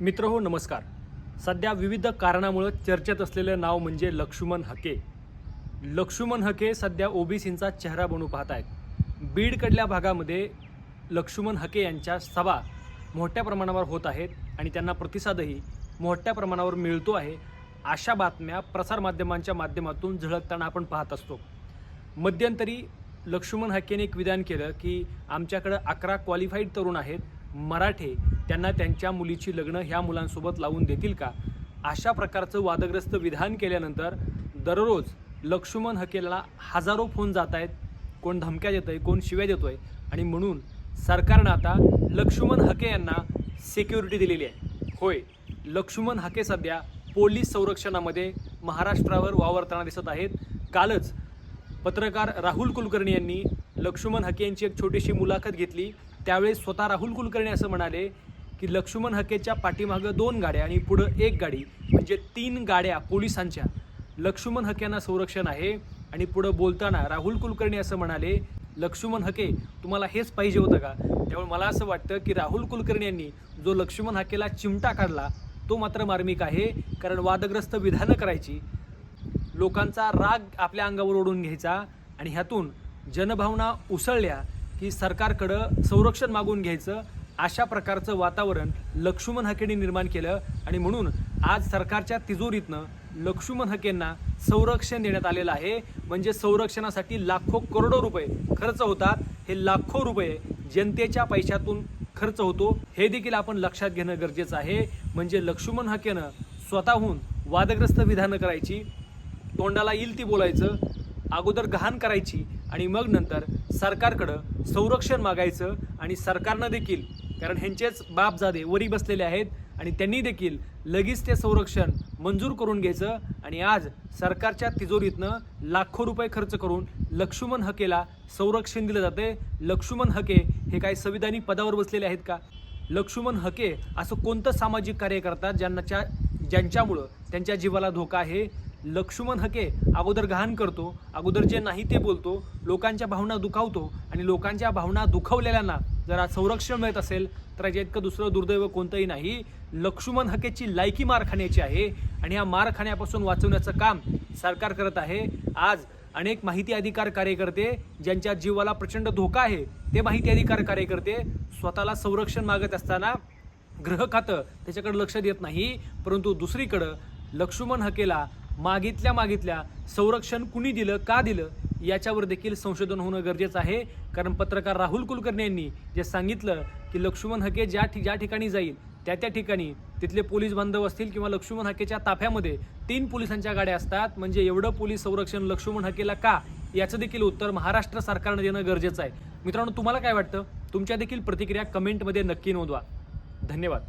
मित्र हो नमस्कार. सध्या विविध कारणामुळं चर्चेत असलेलं नाव म्हणजे लक्ष्मण हके. लक्ष्मण हके सध्या ओबीसींचा चेहरा बनू पाहत आहेत. बीडकडल्या भागामध्ये लक्ष्मण हके यांच्या सभा मोठ्या प्रमाणावर होत आहेत आणि त्यांना प्रतिसादही मोठ्या प्रमाणावर मिळतो आहे अशा बातम्या प्रसारमाध्यमांच्या माध्यमातून झळकताना आपण पाहत असतो. मध्यंतरी लक्ष्मण हक्केने एक विधान केलं की आमच्याकडं अकरा क्वालिफाईड तरुण आहेत मराठे त्यांना त्यांच्या मुलीची लग्न ह्या मुलांसोबत लावून देतील का? अशा प्रकारचं वादग्रस्त विधान केल्यानंतर दररोज लक्ष्मण हकेला हजारो फोन जात आहेत. कोण धमक्या देत आहे कोण शिव्या देतो आहे आणि म्हणून सरकारनं आता लक्ष्मण हके यांना सिक्युरिटी दिलेली आहे. होय लक्ष्मण हके सध्या पोलीस संरक्षणामध्ये महाराष्ट्रावर वावरताना दिसत आहेत. कालच पत्रकार राहुल कुलकर्णी यांनी लक्ष्मण हके यांची एक छोटीशी मुलाखत घेतली. त्यावेळेस स्वतः राहुल कुलकर्णी असं म्हणाले की लक्ष्मण हकेच्या पाठीमागं दोन गाड्या आणि पुढं एक गाडी म्हणजे तीन गाड्या पोलिसांच्या. लक्ष्मण हक्यांना संरक्षण आहे आणि पुढं बोलताना राहुल कुलकर्णी असं म्हणाले लक्ष्मण हके तुम्हाला हेच पाहिजे होतं का? त्यामुळे मला असं वाटतं की राहुल कुलकर्णी यांनी जो लक्ष्मण हकेला चिमटा काढला तो मात्र मार्मिक आहे कारण वादग्रस्त विधानं करायची. लोकांचा राग आपल्या अंगावर ओढून घ्यायचा आणि ह्यातून जनभावना उसळल्या की सरकारकडं संरक्षण मागून घ्यायचं अशा प्रकारचं वातावरण लक्ष्मण हकेने निर्माण केलं आणि म्हणून आज सरकारच्या तिजोरीतनं लक्ष्मण हकेंना संरक्षण देण्यात आलेलं आहे. म्हणजे संरक्षणासाठी लाखो करोडो रुपये खर्च होतात हे लाखो रुपये जनतेच्या पैशातून खर्च होतो. हे देखील आपण लक्षात घेणं गरजेचं आहे. म्हणजे लक्ष्मण हकेनं स्वतःहून वादग्रस्त विधानं करायची तोंडाला येईल ती बोलायचं अगोदर गहाण करायची आणि मग नंतर सरकारकडं संरक्षण मागायचं आणि सरकारनं देखील कारण ह्यांचेच बापजादे वरी बसलेले आहेत आणि त्यांनी देखील लगेच ते संरक्षण मंजूर करून घ्यायचं आणि आज सरकारच्या तिजोरीतनं लाखो रुपये खर्च करून लक्ष्मण हकेला संरक्षण दिलं जाते. लक्ष्मण हके हे काही संविधानिक पदावर बसलेले आहेत का? लक्ष्मण हके असं कोणतं सामाजिक कार्य करतात ज्यांच्या ज्यांच्यामुळं त्यांच्या जीवाला धोका आहे? लक्ष्मण हके अगोदर गहाण करतो अगोदर जे नाही ते बोलतो लोकांच्या भावना दुखावतो आणि लोकांच्या भावना दुखावलेल्यांना जरा संरक्षण मिळत असेल तर याच्या इतकं दुसरं दुर्दैव कोणतंही नाही. लक्ष्मण हकेची लायकी मार खाण्याची आहे आणि या मार खाण्यापासून वाचवण्याचं काम सरकार करत आहे. आज अनेक माहिती अधिकार कार्यकर्ते ज्यांच्या जीवाला प्रचंड धोका आहे ते माहिती अधिकार कार्यकर्ते स्वतःला संरक्षण मागत असताना ग्रह खातं त्याच्याकडे लक्ष देत नाही. परंतु दुसरीकडं लक्ष्मण हकेला मागितल्या मागितल्या संरक्षण कुणी दिलं का दिलं? याच्यावर देखील संशोधन होणं गरजेचं आहे. कारण पत्रकार राहुल कुलकर्णी यांनी जे सांगितलं की लक्ष्मण हके ज्या ठि ज्या ठिकाणी जाईल त्या त्या ठिकाणी तिथले पोलीस बांधव असतील किंवा लक्ष्मण हकेच्या ताफ्यामध्ये तीन पोलिसांच्या गाड्या असतात. म्हणजे एवढं पोलीस संरक्षण लक्ष्मण हकेला का? याचं देखील उत्तर महाराष्ट्र सरकारनं देणं गरजेचं आहे. मित्रांनो तुम्हाला काय वाटतं? तुमच्या देखील प्रतिक्रिया कमेंटमध्ये नक्की नोंदवा. धन्यवाद.